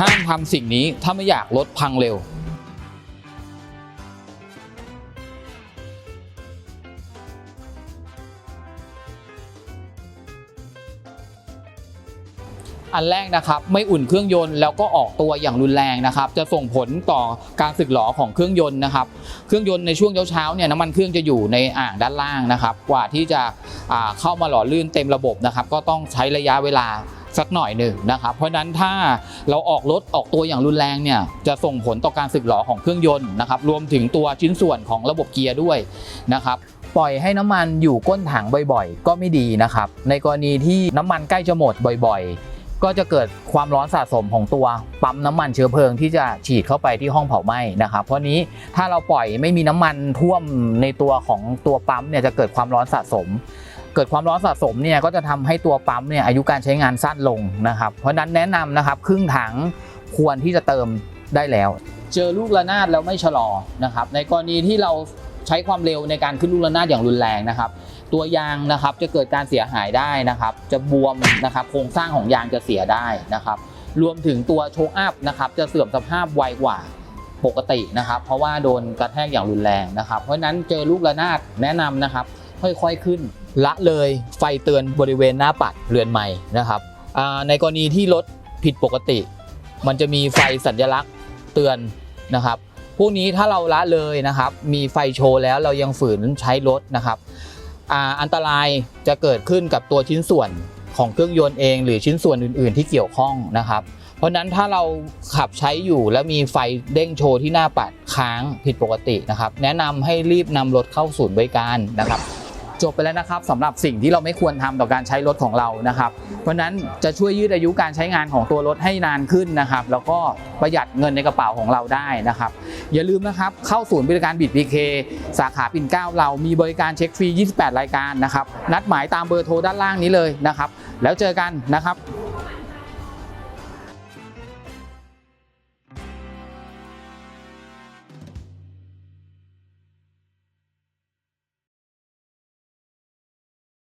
ห้ามทำสิ่งนี้ถ้าไม่อยากรถพังเร็ว อันแรกนะครับไม่อุ่นเครื่องยนต์แล้วก็ออกตัวอย่างรุนแรงนะครับ จะส่งผลต่อการสึกหรอของเครื่องยนต์นะครับ เครื่องยนต์ในช่วงเช้าๆเนี่ยน้ำมันเครื่องจะอยู่ในอ่างด้านล่างนะครับ กว่าที่จะเข้ามาหล่อลื่นเต็มระบบนะครับ ก็ต้องใช้ระยะเวลา สักหน่อยหนึ่งนะครับ เพราะฉะนั้นถ้าเราออกรถออกตัวอย่างรุนแรงเนี่ยจะส่งผลต่อการสึกหรอของเครื่องยนต์นะครับรวมถึงตัวชิ้นส่วนของระบบเกียร์ด้วยนะครับปล่อยให้น้ำมันอยู่ก้นถังบ่อยๆ ก็ไม่ดีนะครับ ในกรณีที่น้ำมันใกล้จะหมดบ่อยๆ ก็จะเกิดความร้อนสะสมของตัวปั๊มน้ำมันเชื้อเพลิงที่จะฉีดเข้าไปที่ห้องเผาไหม้นะครับ เพราะนี้ถ้าเราปล่อยไม่มีน้ำมันท่วมในตัวของตัวปั๊มเนี่ยจะเกิดความร้อนสะสม เกิดความร้อนสะสมเนี่ยก็จะทำให้ตัวปั๊มเนี่ยอายุการใช้งานสั้นลงนะครับ เพราะฉะนั้นแนะนำนะครับครึ่งถังควรที่จะเติมได้แล้ว เจอลูกระนาดแล้วไม่ชะลอนะครับในกรณีที่เรา ใช้ความเร็วในการขึ้นลูกระนาดอย่างรุนแรงนะครับ ตัวยางนะครับจะเกิดการเสียหายได้นะครับ จะบวมนะครับโครงสร้างของยางจะเสียได้นะครับ รวมถึงตัวโชคอัพนะครับจะเสื่อมสภาพไวกว่าปกตินะครับ เพราะว่าโดนกระแทกอย่างรุนแรงนะครับ เพราะฉะนั้นเจอลูกระนาดแนะนำนะครับ ค่อยๆขึ้น ละเลยไฟเตือนบริเวณหน้าปัดเรือนใหม่นะครับในกรณีที่รถผิดปกติ มันจะมีไฟสัญลักษณ์เตือนนะครับ พวกนี้ถ้าเราละเลยนะครับ มีไฟโชว์แล้วเรายังฝืนใช้รถนะครับอันตรายจะเกิดขึ้นกับตัวชิ้นส่วนของเครื่องยนต์เอง หรือชิ้นส่วนอื่น ๆ ที่เกี่ยวข้องนะครับ เพราะนั้นถ้าเราขับใช้อยู่แล้วมีไฟเด้งโชว์ที่หน้าปัดค้างผิดปกตินะครับ แนะนำให้รีบนำรถเข้าศูนย์บริการนะครับจบไปแล้วนะครับสำหรับสิ่งที่เราไม่ควรทำต่อการใช้รถของเรานะครับ เพราะฉะนั้นจะช่วยยืดอายุการใช้งานของตัวรถให้นานขึ้นนะครับ แล้วก็ประหยัดเงินในกระเป๋าของเราได้นะครับ อย่าลืมนะครับ เข้าศูนย์บริการบิดพีเคสาขาปิ่นเกล้าเรามีบริการเช็คฟรี 28 รายการนะครับ นัดหมายตามเบอร์โทรด้านล่างนี้เลยนะครับ แล้วเจอกันนะครับ